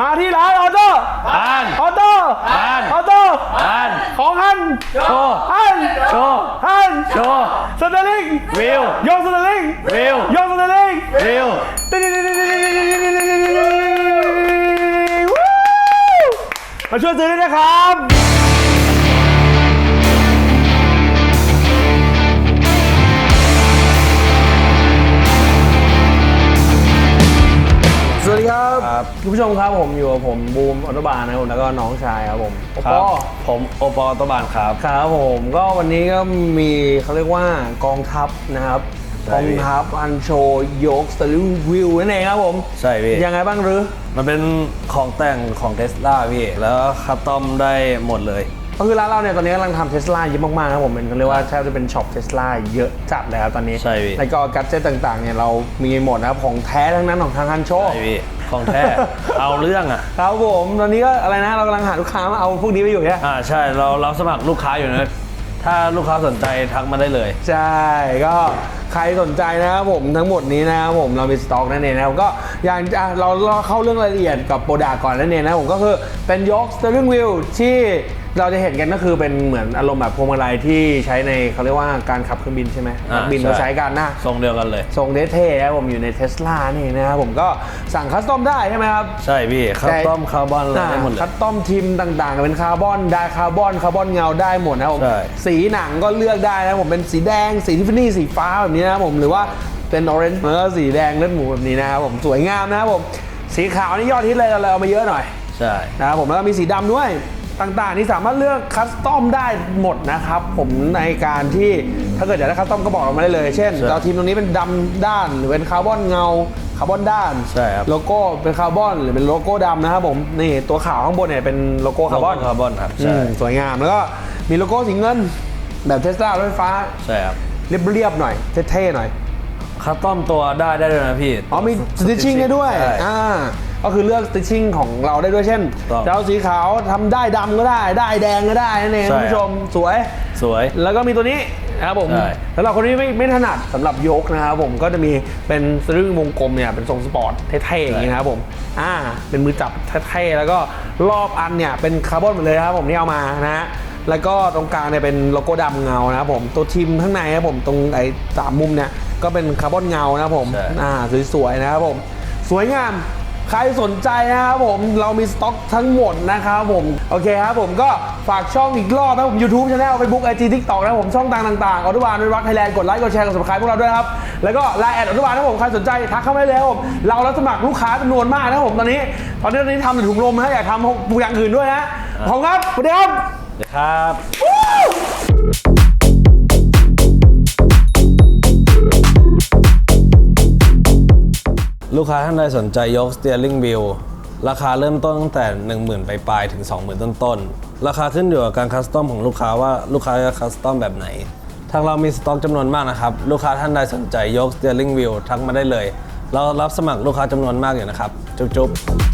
มาที่ร้านออโต้อ่านออโต้อ่านออโต้อ่านของฮันโชว์ฮันโชว์ฮันโชว์สเตอร์ลิงวิวโยกสเตอร์ลิงวิวโยกสเตอร์ลิงวิววู้มาช่วยซื้อด้วยนะครับ ดีครับครับ คุณผู้ชมครับผมอยู่กับผมบูมออโตบานนะครับผมแล้วก็น้องชายครับผมโอคปรับอผมโอปอล์ตบานครับ ครับผมก็วันนี้ก็มีเขาเรียกว่ากองทัพนะครับใช่กองทัพอันโชยกสติลวิวนั่นเองครับผมใช่พี่ ยังไงบ้างหรือ มันเป็นของแต่งของเทสลาพี่ แล้วคัสตอมได้หมดเลย ก็คือร้านเราเนี่ยตอนนี้กำลังทำเทสลาเยอะมากๆครับผมเป็นเขาเรียกว่าแทบจะเป็นช็อปเทสลาเยอะจัดเลยครับตอนนี้ใช่พี่ แล้วก็กัจเจตต่างๆเนี่ยเรามีหมดนะครับของแท้ทั้งนั้นของทางฮันโชใช่พี่ของแท้ เอาเรื่องอะ ครับผมตอนนี้ก็อะไรนะเรากำลังหาลูกค้ามาเอาพวกนี้ไปอยู่เนี่ยอ่าใช่เราเราสมัครลูกค้าอยู่นะ ถ้าลูกค้าสนใจทักมาได้เลย ใช่ก็ใครสนใจนะครับผมทั้งหมดนี้นะครับผมเรามีสต็อกนั่นเองนะครับก็อย่างอะเราเราเข้าเรื่องรายละเอียดกับโปรดักก่อนนั่นเองนะผมก็คือเป็นยก steering wheel ที่เราจะเห็นกันก็คือเป็นเหมือนอารมณ์แบบพวงมาลัยที่ใช้ในเขาเรียกว่าการขับเครื่องบินใช่ไหมอ่านักบินใช่เขาใช้กันนะทรงเดียวกันเลย ทรงเท่ๆนะครับผมอยู่ในเทสลานี่นะครับผมก็สั่งคัสตอมได้ใช่ไหมครับ ใช่พี่ คัสตอมคาร์บอนอะไรได้หมดเลยคัสตอมทิมต่างๆ เป็นคาร์บอนได้คาร์บอนคาร์บอนเงาได้หมดนะครับผมใช่สีหนังก็เลือกได้นะครับผมเป็นสีแดงสีทิฟฟานี่สีฟ้าแบบนี้นะครับผมหรือว่าเป็นออเรนจ์แล้วก็สีแดงเลือดหมูแบบนี้นะครับผมสวยงามนะครับผมสีขาวนี่ยอดฮิตเลยเราเลยเอามาเยอะหน่อยใช่นะครับผมแล้วก็มีสีดำด้วยต่างๆที่สามารถเลือกคัสตอมได้หมดนะครับ ผมในการที่ถ้าเกิดอยากได้คัสตอมก็บอกเรามาได้เลยเช่นใช่เราทีมตรงนี้เป็นดำด้านหรือเป็นคาร์บอนเงาคาร์บอนด้านใช่ครับโลโก้เป็นคาร์บอนหรือเป็นโลโก้ดำนะครับผมนี่ตัวขาวข้างบนเนี่ยเป็นโลโก้คาร์บอนคาร์บอนครับอืใช่มสวยงามแล้วก็มีโลโก้สีเงินแบบเทสลารถไฟฟ้าใช่ครับ เรียบๆหน่อยเท่ๆหน่อยคัสตอมตัวได้ได้ด้วยนะพี่ อ๋อมีสติชชิ่งได้ด้วย ใช่ อ่า ก็คือเลือกสติชชิ่งของเราได้ด้วยเช่นถูกต้องจะเอาสีขาวทำได้ดำก็ได้ ได้แดงก็ได้นั่นเองใช่ คุณผู้ชมสวย สวย แล้วก็มีตัวนี้นะครับผมใช่ สำหรับคนที่ไม่ไม่ถนัดสำหรับยกนะครับผมก็จะมีเป็นสรึงวงกลมเนี่ยเป็นทรงสปอร์ตเท่ๆอย่างนี้นะครับผมอ่าเป็นมือจับเท่ๆแล้วก็รอบอันเนี่ยเป็นคาร์บอนหมดเลยนะครับผมที่เอามานะฮะ แล้วก็ตรงกลางเนี่ยเป็นโลโก้ดำเงานะครับผมตัวทีมข้างในนะครับผมตรงไอ้สามมุมเนี่ยก็เป็นคาร์บอนเงานะครับผมใช่ อ่าสวยๆนะครับผมสวยงามใครสนใจนะครับผมเรามีสต็อกทั้งหมดนะครับผมโอเคครับผมก็ฝากช่องอีกรอบนะครับผม YouTube Channel Facebook IG TikTok นะครับผมช่องต่างๆออทุบานรักไทยแลนด์กดไลค์กดแชร์กด subscribe พวกเราด้วยนะครับแล้วก็ไลน์แอดออทุบานนะครับผมใครสนใจทักเข้ามาได้เลยครับผมเรารับสมัครลูกค้าจำนวนมากนะครับผมตอนนี้ ตอนนี้ตอนนี้ทำแต่ถุงลมนะอยากทำอย่างอื่นด้วยนะขอบคุณครับสวัสดีครับเดี๋ยว ครับลูกค้าท่านใดสนใจยก steering wheel ราคาเริ่มต้นตั้งแต่ 10,000 ไปปลายถึง 20,000 ต้นต้น ราคาขึ้นอยู่กับการคัสตอมของลูกค้าว่าลูกค้าจะคัสตอมแบบไหน ทางเรามีสต็อกจำนวนมากนะครับ ลูกค้าท่านใดสนใจยก steering wheel ทักมาได้เลย เรารับสมัครลูกค้าจำนวนมากอยู่นะครับ จุ๊บๆ